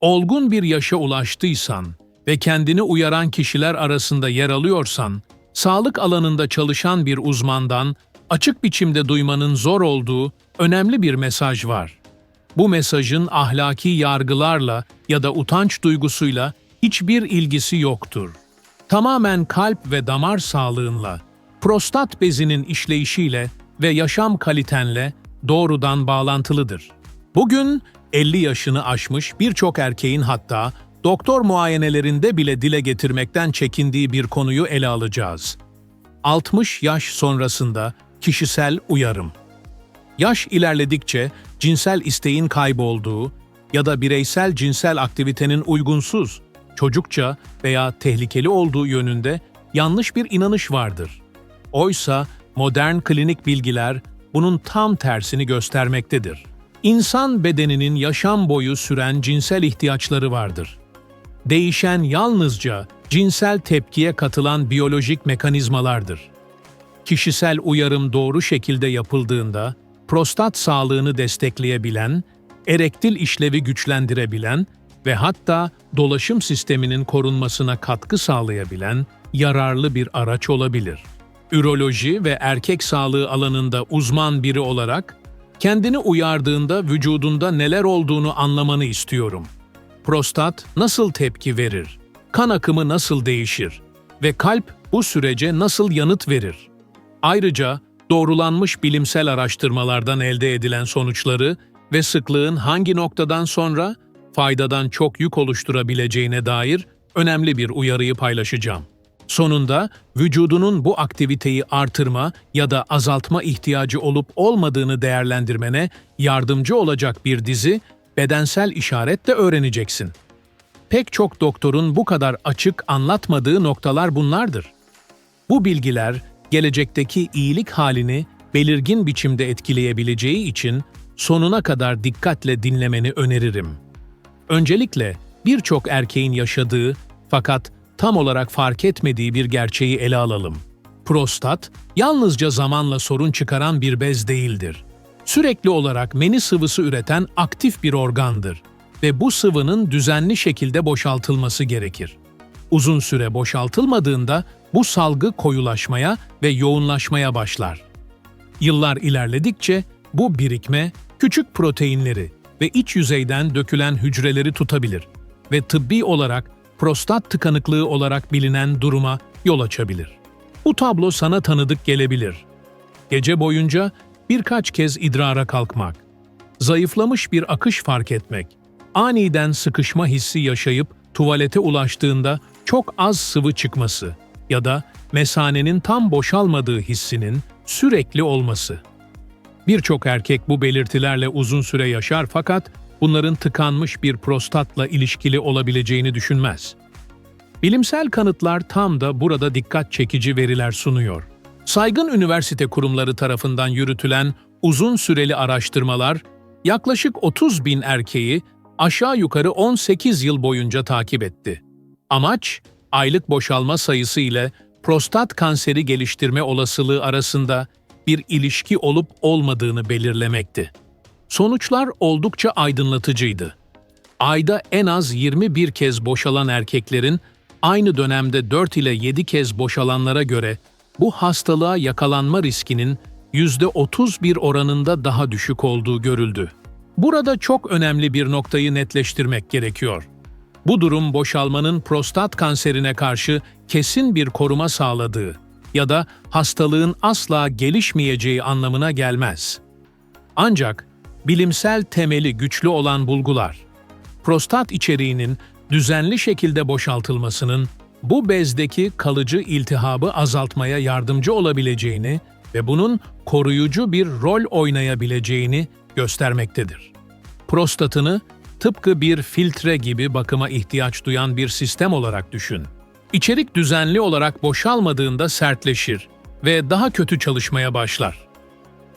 Olgun bir yaşa ulaştıysan ve kendini uyaran kişiler arasında yer alıyorsan, sağlık alanında çalışan bir uzmandan açık biçimde duymanın zor olduğu önemli bir mesaj var. Bu mesajın ahlaki yargılarla ya da utanç duygusuyla hiçbir ilgisi yoktur. Tamamen kalp ve damar sağlığınla, prostat bezinin işleyişiyle ve yaşam kalitenle doğrudan bağlantılıdır. Bugün 50 yaşını aşmış birçok erkeğin hatta doktor muayenelerinde bile dile getirmekten çekindiği bir konuyu ele alacağız. 60 yaş sonrasında kişisel uyarım. Yaş ilerledikçe cinsel isteğin kaybolduğu ya da bireysel cinsel aktivitenin uygunsuz, çocukça veya tehlikeli olduğu yönünde yanlış bir inanış vardır. Oysa modern klinik bilgiler bunun tam tersini göstermektedir. İnsan bedeninin yaşam boyu süren cinsel ihtiyaçları vardır. Değişen yalnızca cinsel tepkiye katılan biyolojik mekanizmalardır. Kişisel uyarım doğru şekilde yapıldığında prostat sağlığını destekleyebilen, erektil işlevi güçlendirebilen ve hatta dolaşım sisteminin korunmasına katkı sağlayabilen yararlı bir araç olabilir. Üroloji ve erkek sağlığı alanında uzman biri olarak kendini uyardığında vücudunda neler olduğunu anlamanı istiyorum. Prostat nasıl tepki verir? Kan akımı nasıl değişir? Ve kalp bu sürece nasıl yanıt verir? Ayrıca doğrulanmış bilimsel araştırmalardan elde edilen sonuçları ve sıklığın hangi noktadan sonra faydadan çok yük oluşturabileceğine dair önemli bir uyarıyı paylaşacağım. Sonunda vücudunun bu aktiviteyi artırma ya da azaltma ihtiyacı olup olmadığını değerlendirmene yardımcı olacak bir dizi bedensel işaretle öğreneceksin. Pek çok doktorun bu kadar açık anlatmadığı noktalar bunlardır. Bu bilgiler gelecekteki iyilik halini belirgin biçimde etkileyebileceği için sonuna kadar dikkatle dinlemeni öneririm. Öncelikle birçok erkeğin yaşadığı fakat tam olarak fark etmediği bir gerçeği ele alalım. Prostat, yalnızca zamanla sorun çıkaran bir bez değildir. Sürekli olarak meni sıvısı üreten aktif bir organdır ve bu sıvının düzenli şekilde boşaltılması gerekir. Uzun süre boşaltılmadığında bu salgı koyulaşmaya ve yoğunlaşmaya başlar. Yıllar ilerledikçe bu birikme küçük proteinleri ve iç yüzeyden dökülen hücreleri tutabilir ve tıbbi olarak prostat tıkanıklığı olarak bilinen duruma yol açabilir. Bu tablo sana tanıdık gelebilir. Gece boyunca birkaç kez idrara kalkmak, zayıflamış bir akış fark etmek, aniden sıkışma hissi yaşayıp tuvalete ulaştığında çok az sıvı çıkması ya da mesanenin tam boşalmadığı hissinin sürekli olması. Birçok erkek bu belirtilerle uzun süre yaşar fakat bunların tıkanmış bir prostatla ilişkili olabileceğini düşünmez. Bilimsel kanıtlar tam da burada dikkat çekici veriler sunuyor. Saygın üniversite kurumları tarafından yürütülen uzun süreli araştırmalar, yaklaşık 30 bin erkeği aşağı yukarı 18 yıl boyunca takip etti. Amaç, aylık boşalma sayısı ile prostat kanseri geliştirme olasılığı arasında bir ilişki olup olmadığını belirlemekti. Sonuçlar oldukça aydınlatıcıydı. Ayda en az 21 kez boşalan erkeklerin aynı dönemde 4 ile 7 kez boşalanlara göre bu hastalığa yakalanma riskinin %31 oranında daha düşük olduğu görüldü. Burada çok önemli bir noktayı netleştirmek gerekiyor. Bu durum boşalmanın prostat kanserine karşı kesin bir koruma sağladığı ya da hastalığın asla gelişmeyeceği anlamına gelmez. Ancak bilimsel temeli güçlü olan bulgular, prostat içeriğinin düzenli şekilde boşaltılmasının bu bezdeki kalıcı iltihabı azaltmaya yardımcı olabileceğini ve bunun koruyucu bir rol oynayabileceğini göstermektedir. Prostatını tıpkı bir filtre gibi bakıma ihtiyaç duyan bir sistem olarak düşün. İçerik düzenli olarak boşalmadığında sertleşir ve daha kötü çalışmaya başlar.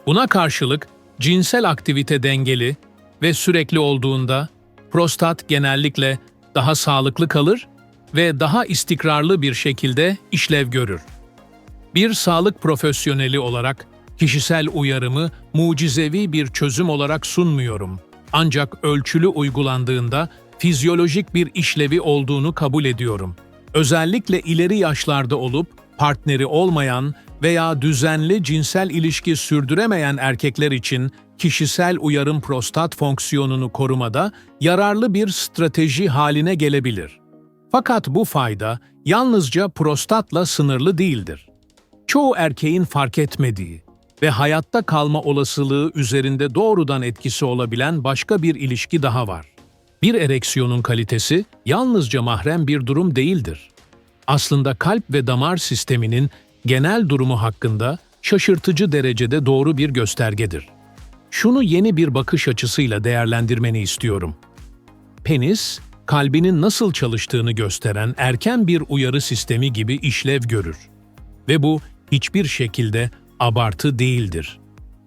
Buna karşılık cinsel aktivite dengeli ve sürekli olduğunda prostat genellikle daha sağlıklı kalır ve daha istikrarlı bir şekilde işlev görür. Bir sağlık profesyoneli olarak kişisel uyarımı mucizevi bir çözüm olarak sunmuyorum. Ancak ölçülü uygulandığında fizyolojik bir işlevi olduğunu kabul ediyorum. Özellikle ileri yaşlarda olup partneri olmayan veya düzenli cinsel ilişki sürdüremeyen erkekler için kişisel uyarım prostat fonksiyonunu korumada yararlı bir strateji haline gelebilir. Fakat bu fayda yalnızca prostatla sınırlı değildir. Çoğu erkeğin fark etmediği ve hayatta kalma olasılığı üzerinde doğrudan etkisi olabilen başka bir ilişki daha var. Bir ereksiyonun kalitesi yalnızca mahrem bir durum değildir. Aslında kalp ve damar sisteminin genel durumu hakkında şaşırtıcı derecede doğru bir göstergedir. Şunu yeni bir bakış açısıyla değerlendirmeni istiyorum. Penis, kalbinin nasıl çalıştığını gösteren erken bir uyarı sistemi gibi işlev görür. Ve bu hiçbir şekilde abartı değildir.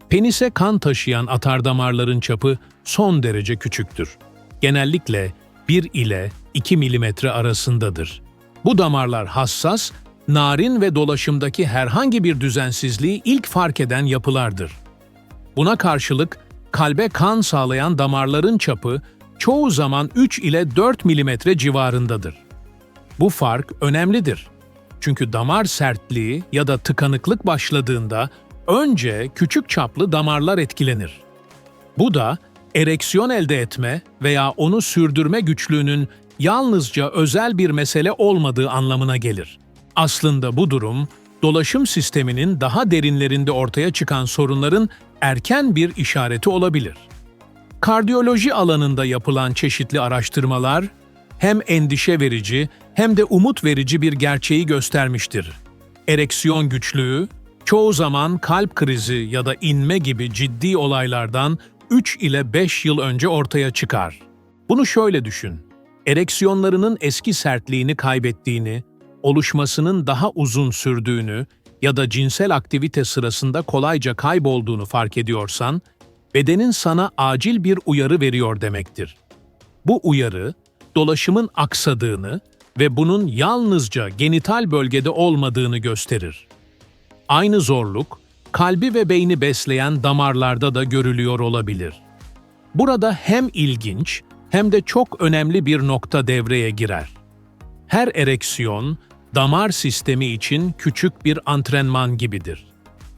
Penise kan taşıyan atardamarların çapı son derece küçüktür. Genellikle 1 ile 2 milimetre arasındadır. Bu damarlar hassas, narin ve dolaşımdaki herhangi bir düzensizliği ilk fark eden yapılardır. Buna karşılık kalbe kan sağlayan damarların çapı çoğu zaman 3 ile 4 milimetre civarındadır. Bu fark önemlidir. Çünkü damar sertliği ya da tıkanıklık başladığında önce küçük çaplı damarlar etkilenir. Bu da ereksiyon elde etme veya onu sürdürme güçlüğünün yalnızca özel bir mesele olmadığı anlamına gelir. Aslında bu durum, dolaşım sisteminin daha derinlerinde ortaya çıkan sorunların erken bir işareti olabilir. Kardiyoloji alanında yapılan çeşitli araştırmalar hem endişe verici hem de umut verici bir gerçeği göstermiştir. Ereksiyon güçlüğü, çoğu zaman kalp krizi ya da inme gibi ciddi olaylardan 3 ile 5 yıl önce ortaya çıkar. Bunu şöyle düşün. Ereksiyonlarının eski sertliğini kaybettiğini, oluşmasının daha uzun sürdüğünü ya da cinsel aktivite sırasında kolayca kaybolduğunu fark ediyorsan, bedenin sana acil bir uyarı veriyor demektir. Bu uyarı, dolaşımın aksadığını ve bunun yalnızca genital bölgede olmadığını gösterir. Aynı zorluk, kalbi ve beyni besleyen damarlarda da görülüyor olabilir. Burada hem ilginç hem de çok önemli bir nokta devreye girer. Her ereksiyon, damar sistemi için küçük bir antrenman gibidir.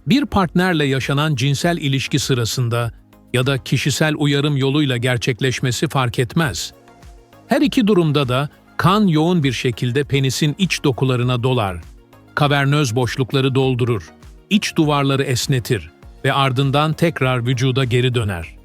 Bir partnerle yaşanan cinsel ilişki sırasında ya da kişisel uyarım yoluyla gerçekleşmesi fark etmez. Her iki durumda da kan yoğun bir şekilde penisin iç dokularına dolar, kavernöz boşlukları doldurur, iç duvarları esnetir ve ardından tekrar vücuda geri döner.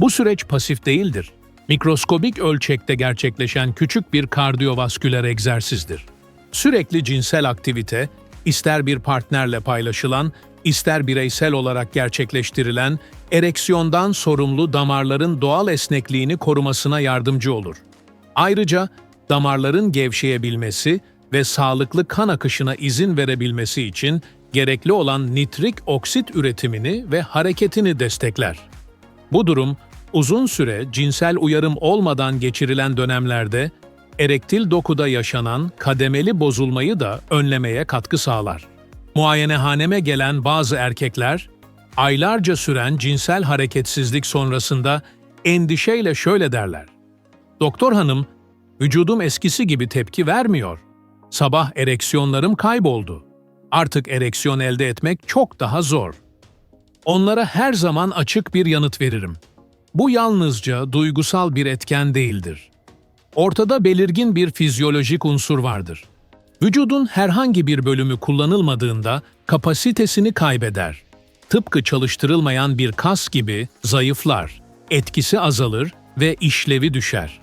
Bu süreç pasif değildir. Mikroskobik ölçekte gerçekleşen küçük bir kardiyovasküler egzersizdir. Sürekli cinsel aktivite, ister bir partnerle paylaşılan, ister bireysel olarak gerçekleştirilen, ereksiyondan sorumlu damarların doğal esnekliğini korumasına yardımcı olur. Ayrıca damarların gevşeyebilmesi ve sağlıklı kan akışına izin verebilmesi için gerekli olan nitrik oksit üretimini ve hareketini destekler. Bu durum, uzun süre cinsel uyarım olmadan geçirilen dönemlerde erektil dokuda yaşanan kademeli bozulmayı da önlemeye katkı sağlar. Muayenehaneme gelen bazı erkekler, aylarca süren cinsel hareketsizlik sonrasında endişeyle şöyle derler. Doktor hanım, vücudum eskisi gibi tepki vermiyor. Sabah ereksiyonlarım kayboldu. Artık ereksiyon elde etmek çok daha zor. Onlara her zaman açık bir yanıt veririm. Bu yalnızca duygusal bir etken değildir. Ortada belirgin bir fizyolojik unsur vardır. Vücudun herhangi bir bölümü kullanılmadığında kapasitesini kaybeder. Tıpkı çalıştırılmayan bir kas gibi zayıflar, etkisi azalır ve işlevi düşer.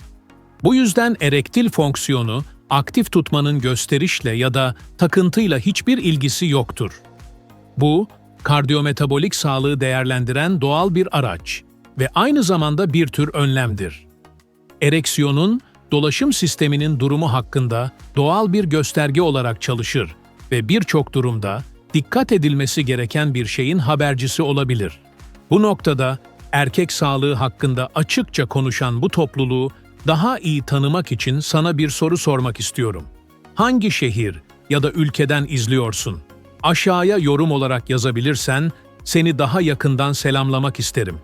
Bu yüzden erektil fonksiyonu aktif tutmanın gösterişle ya da takıntıyla hiçbir ilgisi yoktur. Bu, kardiyometabolik sağlığı değerlendiren doğal bir araç ve aynı zamanda bir tür önlemdir. Ereksiyonun, dolaşım sisteminin durumu hakkında doğal bir gösterge olarak çalışır ve birçok durumda dikkat edilmesi gereken bir şeyin habercisi olabilir. Bu noktada erkek sağlığı hakkında açıkça konuşan bu topluluğu daha iyi tanımak için sana bir soru sormak istiyorum. Hangi şehir ya da ülkeden izliyorsun? Aşağıya yorum olarak yazabilirsen seni daha yakından selamlamak isterim.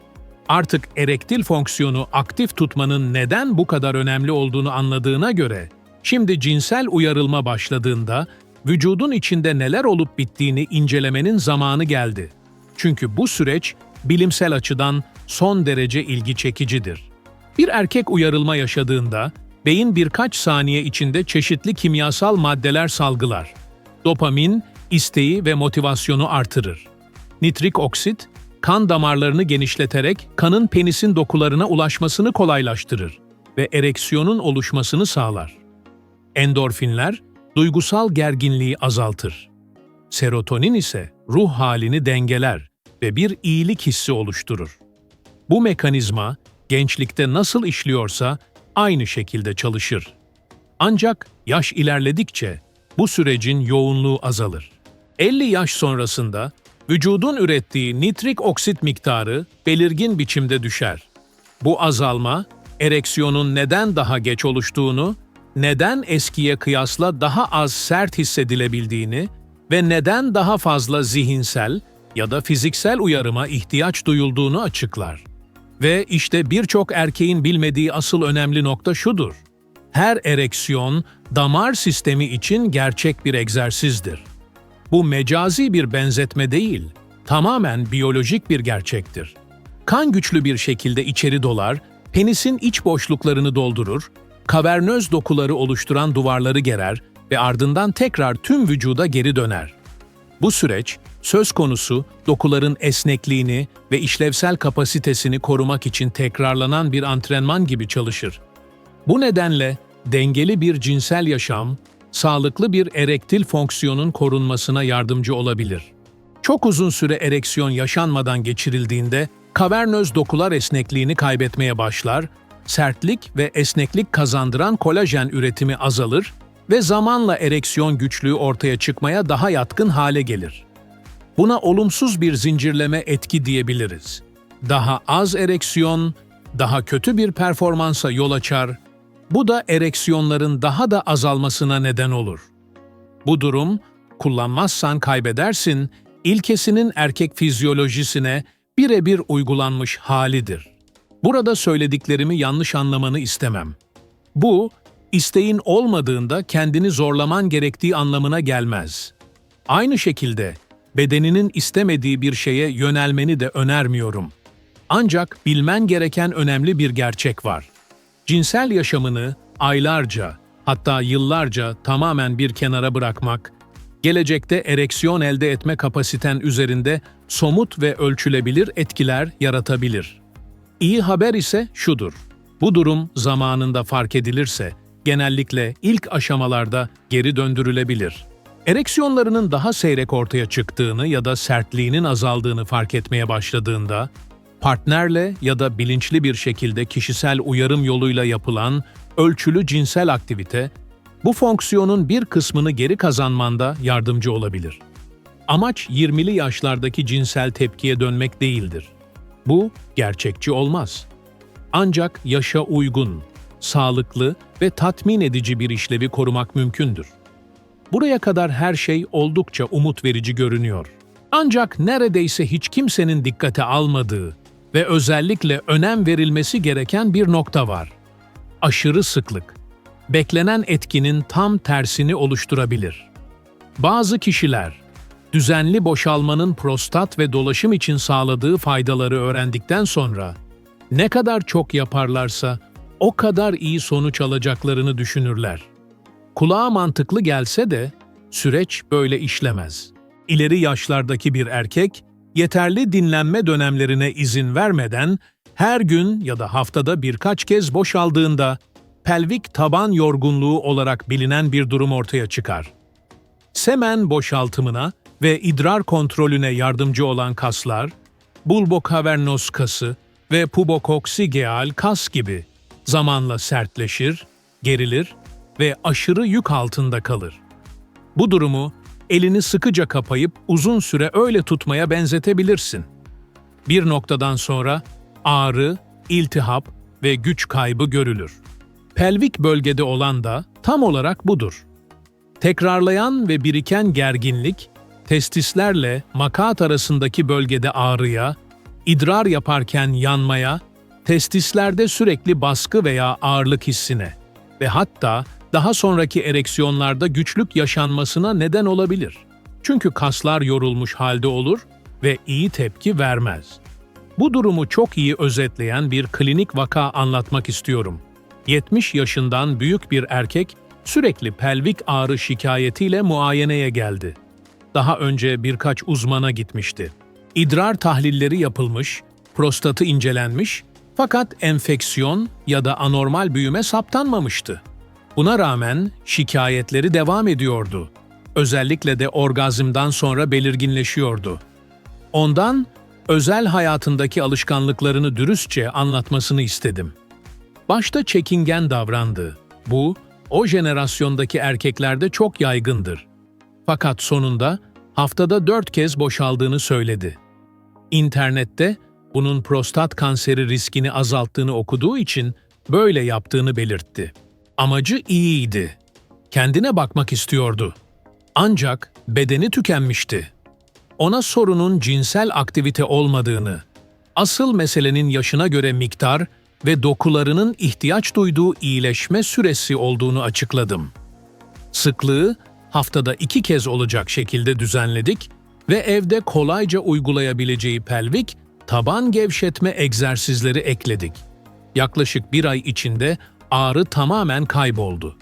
Artık erektil fonksiyonu aktif tutmanın neden bu kadar önemli olduğunu anladığına göre, şimdi cinsel uyarılma başladığında vücudun içinde neler olup bittiğini incelemenin zamanı geldi. Çünkü bu süreç bilimsel açıdan son derece ilgi çekicidir. Bir erkek uyarılma yaşadığında beyin birkaç saniye içinde çeşitli kimyasal maddeler salgılar. Dopamin, isteği ve motivasyonu artırır. Nitrik oksit, kan damarlarını genişleterek kanın penisin dokularına ulaşmasını kolaylaştırır ve ereksiyonun oluşmasını sağlar. Endorfinler, duygusal gerginliği azaltır. Serotonin ise ruh halini dengeler ve bir iyilik hissi oluşturur. Bu mekanizma gençlikte nasıl işliyorsa aynı şekilde çalışır. Ancak yaş ilerledikçe bu sürecin yoğunluğu azalır. 50 yaş sonrasında vücudun ürettiği nitrik oksit miktarı belirgin biçimde düşer. Bu azalma, ereksiyonun neden daha geç oluştuğunu, neden eskiye kıyasla daha az sert hissedilebildiğini ve neden daha fazla zihinsel ya da fiziksel uyarıma ihtiyaç duyulduğunu açıklar. Ve işte birçok erkeğin bilmediği asıl önemli nokta şudur. Her ereksiyon, damar sistemi için gerçek bir egzersizdir. Bu mecazi bir benzetme değil, tamamen biyolojik bir gerçektir. Kan güçlü bir şekilde içeri dolar, penisin iç boşluklarını doldurur, kavernöz dokuları oluşturan duvarları gerer ve ardından tekrar tüm vücuda geri döner. Bu süreç, söz konusu dokuların esnekliğini ve işlevsel kapasitesini korumak için tekrarlanan bir antrenman gibi çalışır. Bu nedenle dengeli bir cinsel yaşam, sağlıklı bir erektil fonksiyonun korunmasına yardımcı olabilir. Çok uzun süre ereksiyon yaşanmadan geçirildiğinde kavernöz dokular esnekliğini kaybetmeye başlar, sertlik ve esneklik kazandıran kolajen üretimi azalır ve zamanla ereksiyon güçlüğü ortaya çıkmaya daha yatkın hale gelir. Buna olumsuz bir zincirleme etki diyebiliriz. Daha az ereksiyon, daha kötü bir performansa yol açar, bu da ereksiyonların daha da azalmasına neden olur. Bu durum, kullanmazsan kaybedersin, ilkesinin erkek fizyolojisine birebir uygulanmış halidir. Burada söylediklerimi yanlış anlamanı istemem. Bu, isteğin olmadığında kendini zorlaman gerektiği anlamına gelmez. Aynı şekilde bedeninin istemediği bir şeye yönelmeni de önermiyorum. Ancak bilmen gereken önemli bir gerçek var. Cinsel yaşamını aylarca, hatta yıllarca tamamen bir kenara bırakmak, gelecekte ereksiyon elde etme kapasiten üzerinde somut ve ölçülebilir etkiler yaratabilir. İyi haber ise şudur. Bu durum zamanında fark edilirse genellikle ilk aşamalarda geri döndürülebilir. Ereksiyonlarının daha seyrek ortaya çıktığını ya da sertliğinin azaldığını fark etmeye başladığında, partnerle ya da bilinçli bir şekilde kişisel uyarım yoluyla yapılan ölçülü cinsel aktivite, bu fonksiyonun bir kısmını geri kazanmanda yardımcı olabilir. Amaç 20'li yaşlardaki cinsel tepkiye dönmek değildir. Bu gerçekçi olmaz. Ancak yaşa uygun, sağlıklı ve tatmin edici bir işlevi korumak mümkündür. Buraya kadar her şey oldukça umut verici görünüyor. Ancak neredeyse hiç kimsenin dikkate almadığı ve özellikle önem verilmesi gereken bir nokta var. Aşırı sıklık. Beklenen etkinin tam tersini oluşturabilir. Bazı kişiler, düzenli boşalmanın prostat ve dolaşım için sağladığı faydaları öğrendikten sonra, ne kadar çok yaparlarsa o kadar iyi sonuç alacaklarını düşünürler. Kulağa mantıklı gelse de süreç böyle işlemez. İleri yaşlardaki bir erkek yeterli dinlenme dönemlerine izin vermeden her gün ya da haftada birkaç kez boşaldığında pelvik taban yorgunluğu olarak bilinen bir durum ortaya çıkar. Semen boşaltımına ve idrar kontrolüne yardımcı olan kaslar, bulbokavernos kası ve pubococcygeal kas gibi zamanla sertleşir, gerilir ve aşırı yük altında kalır. Bu durumu elini sıkıca kapayıp uzun süre öyle tutmaya benzetebilirsin. Bir noktadan sonra ağrı, iltihap ve güç kaybı görülür. Pelvik bölgede olan da tam olarak budur. Tekrarlayan ve biriken gerginlik, testislerle makat arasındaki bölgede ağrıya, idrar yaparken yanmaya, testislerde sürekli baskı veya ağırlık hissine ve hatta daha sonraki ereksiyonlarda güçlük yaşanmasına neden olabilir. Çünkü kaslar yorulmuş halde olur ve iyi tepki vermez. Bu durumu çok iyi özetleyen bir klinik vaka anlatmak istiyorum. 70 yaşından büyük bir erkek sürekli pelvik ağrı şikayetiyle muayeneye geldi. Daha önce birkaç uzmana gitmişti. İdrar tahlilleri yapılmış, prostatı incelenmiş fakat enfeksiyon ya da anormal büyüme saptanmamıştı. Buna rağmen şikayetleri devam ediyordu. Özellikle de orgazmdan sonra belirginleşiyordu. Ondan özel hayatındaki alışkanlıklarını dürüstçe anlatmasını istedim. Başta çekingen davrandı. Bu, o jenerasyondaki erkeklerde çok yaygındır. Fakat sonunda haftada dört kez boşaldığını söyledi. İnternette bunun prostat kanseri riskini azalttığını okuduğu için böyle yaptığını belirtti. Amacı iyiydi. Kendine bakmak istiyordu. Ancak bedeni tükenmişti. Ona sorunun cinsel aktivite olmadığını, asıl meselenin yaşına göre miktar ve dokularının ihtiyaç duyduğu iyileşme süresi olduğunu açıkladım. Sıklığı haftada iki kez olacak şekilde düzenledik ve evde kolayca uygulayabileceği pelvik, taban gevşetme egzersizleri ekledik. Yaklaşık bir ay içinde ağrı tamamen kayboldu.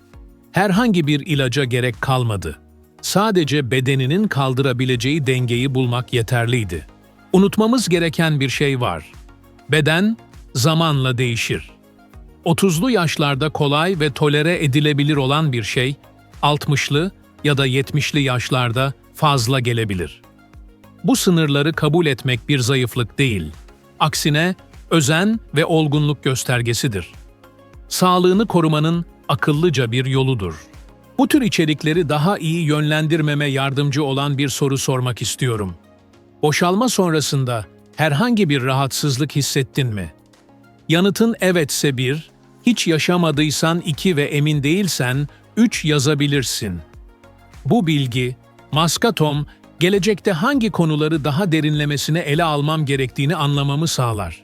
Herhangi bir ilaca gerek kalmadı. Sadece bedeninin kaldırabileceği dengeyi bulmak yeterliydi. Unutmamız gereken bir şey var. Beden zamanla değişir. 30'lu yaşlarda kolay ve tolere edilebilir olan bir şey, 60'lı ya da 70'li yaşlarda fazla gelebilir. Bu sınırları kabul etmek bir zayıflık değil. Aksine özen ve olgunluk göstergesidir. Sağlığını korumanın akıllıca bir yoludur. Bu tür içerikleri daha iyi yönlendirmeme yardımcı olan bir soru sormak istiyorum. Boşalma sonrasında herhangi bir rahatsızlık hissettin mi? Yanıtın evetse bir, hiç yaşamadıysan iki ve emin değilsen üç yazabilirsin. Bu bilgi, Maskatom, gelecekte hangi konuları daha derinlemesine ele almam gerektiğini anlamamı sağlar.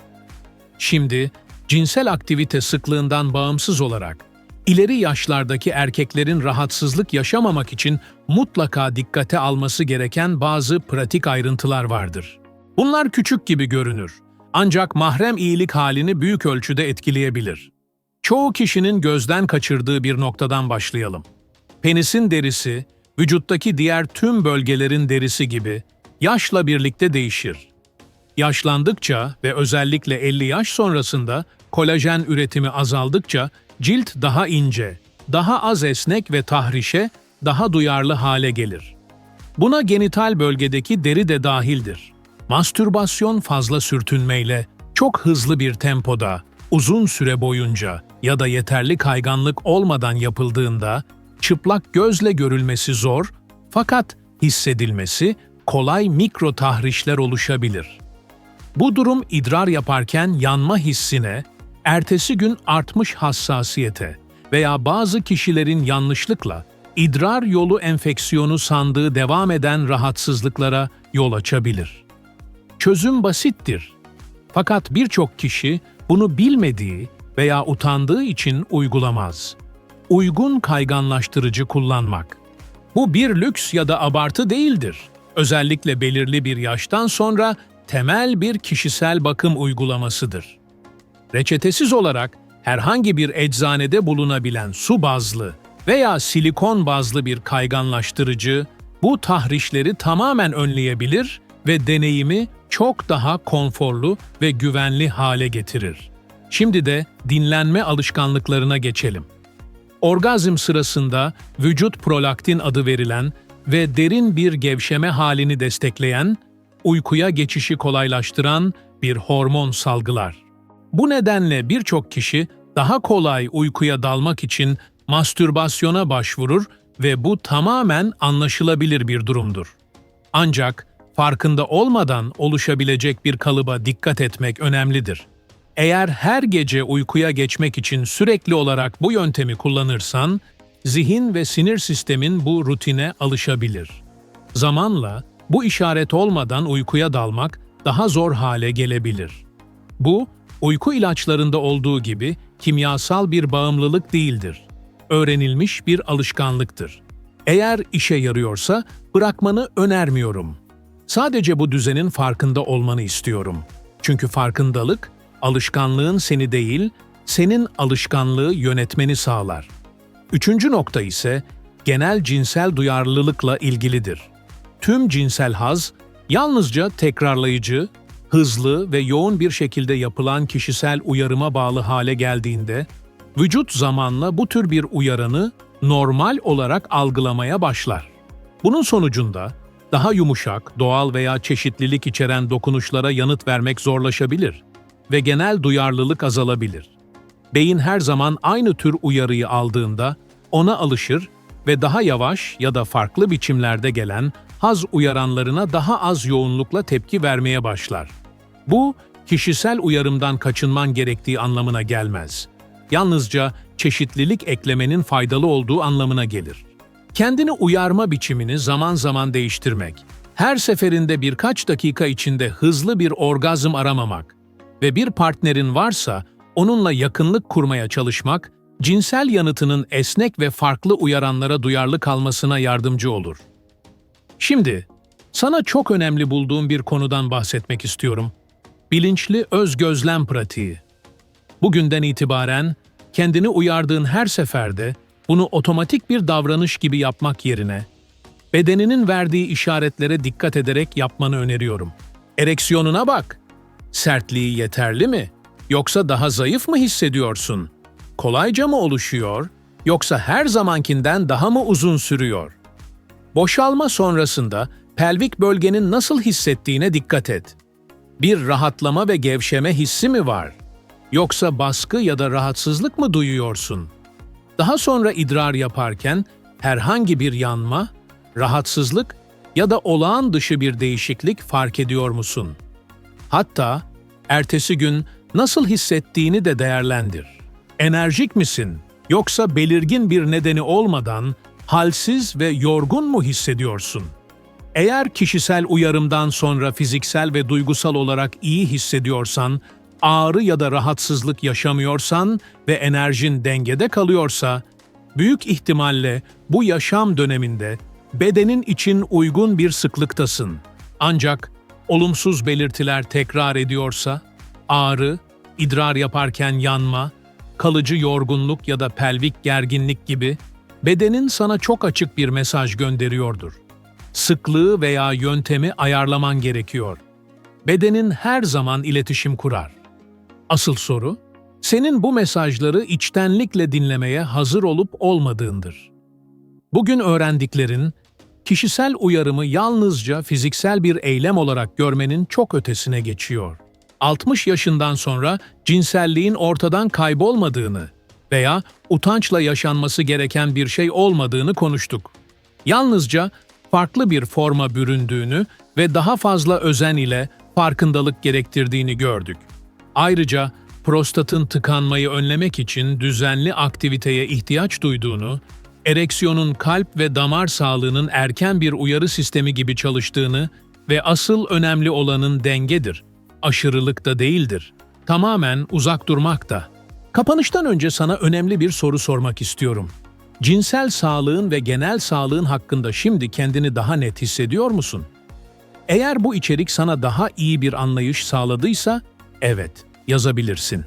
Şimdi, cinsel aktivite sıklığından bağımsız olarak, ileri yaşlardaki erkeklerin rahatsızlık yaşamamak için mutlaka dikkate alması gereken bazı pratik ayrıntılar vardır. Bunlar küçük gibi görünür. Ancak mahrem iyilik halini büyük ölçüde etkileyebilir. Çoğu kişinin gözden kaçırdığı bir noktadan başlayalım. Penisin derisi, vücuttaki diğer tüm bölgelerin derisi gibi yaşla birlikte değişir. Yaşlandıkça ve özellikle 50 yaş sonrasında kolajen üretimi azaldıkça cilt daha ince, daha az esnek ve tahrişe, daha duyarlı hale gelir. Buna genital bölgedeki deri de dahildir. Mastürbasyon fazla sürtünmeyle, çok hızlı bir tempoda, uzun süre boyunca ya da yeterli kayganlık olmadan yapıldığında çıplak gözle görülmesi zor fakat hissedilmesi kolay mikro tahrişler oluşabilir. Bu durum idrar yaparken yanma hissine, ertesi gün artmış hassasiyete veya bazı kişilerin yanlışlıkla idrar yolu enfeksiyonu sandığı devam eden rahatsızlıklara yol açabilir. Çözüm basittir. Fakat birçok kişi bunu bilmediği veya utandığı için uygulamaz. Uygun kayganlaştırıcı kullanmak. Bu bir lüks ya da abartı değildir. Özellikle belirli bir yaştan sonra temel bir kişisel bakım uygulamasıdır. Reçetesiz olarak herhangi bir eczanede bulunabilen su bazlı veya silikon bazlı bir kayganlaştırıcı bu tahrişleri tamamen önleyebilir ve deneyimi çok daha konforlu ve güvenli hale getirir. Şimdi de dinlenme alışkanlıklarına geçelim. Orgazm sırasında vücut prolaktin adı verilen ve derin bir gevşeme halini destekleyen, uykuya geçişi kolaylaştıran bir hormon salgılar. Bu nedenle birçok kişi daha kolay uykuya dalmak için mastürbasyona başvurur ve bu tamamen anlaşılabilir bir durumdur. Ancak farkında olmadan oluşabilecek bir kalıba dikkat etmek önemlidir. Eğer her gece uykuya geçmek için sürekli olarak bu yöntemi kullanırsan, zihin ve sinir sistemin bu rutine alışabilir. Zamanla bu işaret olmadan uykuya dalmak daha zor hale gelebilir. Bu, uyku ilaçlarında olduğu gibi kimyasal bir bağımlılık değildir. Öğrenilmiş bir alışkanlıktır. Eğer işe yarıyorsa bırakmanı önermiyorum. Sadece bu düzenin farkında olmanı istiyorum. Çünkü farkındalık, alışkanlığın seni değil, senin alışkanlığı yönetmeni sağlar. Üçüncü nokta ise genel cinsel duyarlılıkla ilgilidir. Tüm cinsel haz, yalnızca tekrarlayıcı, hızlı ve yoğun bir şekilde yapılan kişisel uyarıma bağlı hale geldiğinde, vücut zamanla bu tür bir uyaranı normal olarak algılamaya başlar. Bunun sonucunda daha yumuşak, doğal veya çeşitlilik içeren dokunuşlara yanıt vermek zorlaşabilir ve genel duyarlılık azalabilir. Beyin her zaman aynı tür uyarıyı aldığında ona alışır ve daha yavaş ya da farklı biçimlerde gelen haz uyaranlarına daha az yoğunlukla tepki vermeye başlar. Bu, kişisel uyarımdan kaçınman gerektiği anlamına gelmez. Yalnızca çeşitlilik eklemenin faydalı olduğu anlamına gelir. Kendini uyarma biçimini zaman zaman değiştirmek, her seferinde birkaç dakika içinde hızlı bir orgazm aramamak ve bir partnerin varsa onunla yakınlık kurmaya çalışmak, cinsel yanıtının esnek ve farklı uyaranlara duyarlı kalmasına yardımcı olur. Şimdi, sana çok önemli bulduğum bir konudan bahsetmek istiyorum. Bilinçli öz gözlem pratiği. Bugünden itibaren kendini uyardığın her seferde bunu otomatik bir davranış gibi yapmak yerine bedeninin verdiği işaretlere dikkat ederek yapmanı öneriyorum. Ereksiyonuna bak. Sertliği yeterli mi? Yoksa daha zayıf mı hissediyorsun? Kolayca mı oluşuyor? Yoksa her zamankinden daha mı uzun sürüyor? Boşalma sonrasında pelvik bölgenin nasıl hissettiğine dikkat et. Bir rahatlama ve gevşeme hissi mi var? Yoksa baskı ya da rahatsızlık mı duyuyorsun? Daha sonra idrar yaparken herhangi bir yanma, rahatsızlık ya da olağan dışı bir değişiklik fark ediyor musun? Hatta ertesi gün nasıl hissettiğini de değerlendir. Enerjik misin? Yoksa belirgin bir nedeni olmadan halsiz ve yorgun mu hissediyorsun? Eğer kişisel uyarımdan sonra fiziksel ve duygusal olarak iyi hissediyorsan, ağrı ya da rahatsızlık yaşamıyorsan ve enerjin dengede kalıyorsa, büyük ihtimalle bu yaşam döneminde bedenin için uygun bir sıklıktasın. Ancak olumsuz belirtiler tekrar ediyorsa, ağrı, idrar yaparken yanma, kalıcı yorgunluk ya da pelvik gerginlik gibi bedenin sana çok açık bir mesaj gönderiyordur. Sıklığı veya yöntemi ayarlaman gerekiyor. Bedenin her zaman iletişim kurar. Asıl soru, senin bu mesajları içtenlikle dinlemeye hazır olup olmadığındır. Bugün öğrendiklerin, kişisel uyarımı yalnızca fiziksel bir eylem olarak görmenin çok ötesine geçiyor. 60 yaşından sonra cinselliğin ortadan kaybolmadığını veya utançla yaşanması gereken bir şey olmadığını konuştuk. Yalnızca farklı bir forma büründüğünü ve daha fazla özen ile farkındalık gerektirdiğini gördük. Ayrıca prostatın tıkanmayı önlemek için düzenli aktiviteye ihtiyaç duyduğunu, ereksiyonun kalp ve damar sağlığının erken bir uyarı sistemi gibi çalıştığını ve asıl önemli olanın dengedir, aşırılık da değildir. Tamamen uzak durmak da. Kapanıştan önce sana önemli bir soru sormak istiyorum. Cinsel sağlığın ve genel sağlığın hakkında şimdi kendini daha net hissediyor musun? Eğer bu içerik sana daha iyi bir anlayış sağladıysa, evet, yazabilirsin.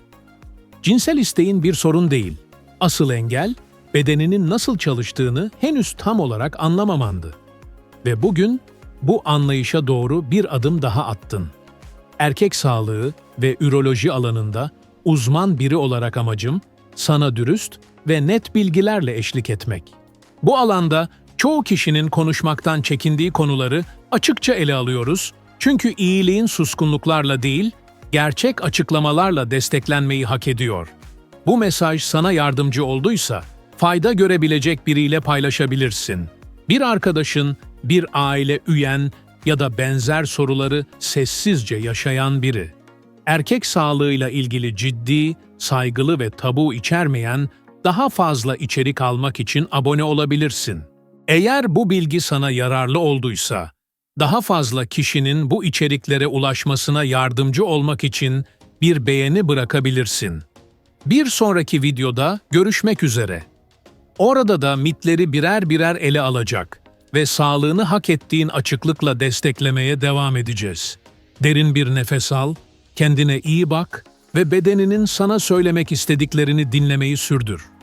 Cinsel isteğin bir sorun değil. Asıl engel, bedeninin nasıl çalıştığını henüz tam olarak anlamamandı. Ve bugün bu anlayışa doğru bir adım daha attın. Erkek sağlığı ve üroloji alanında uzman biri olarak amacım, sana dürüst ve net bilgilerle eşlik etmek. Bu alanda çoğu kişinin konuşmaktan çekindiği konuları açıkça ele alıyoruz çünkü iyiliğin suskunluklarla değil, gerçek açıklamalarla desteklenmeyi hak ediyor. Bu mesaj sana yardımcı olduysa, fayda görebilecek biriyle paylaşabilirsin. Bir arkadaşın, bir aile üyen ya da benzer soruları sessizce yaşayan biri. Erkek sağlığıyla ilgili ciddi, saygılı ve tabu içermeyen daha fazla içerik almak için abone olabilirsin. Eğer bu bilgi sana yararlı olduysa, Daha fazla kişinin bu içeriklere ulaşmasına yardımcı olmak için bir beğeni bırakabilirsin. Bir sonraki videoda görüşmek üzere. Orada da mitleri birer birer ele alacak ve sağlığını hak ettiğin açıklıkla desteklemeye devam edeceğiz. Derin bir nefes al, kendine iyi bak ve bedeninin sana söylemek istediklerini dinlemeyi sürdür.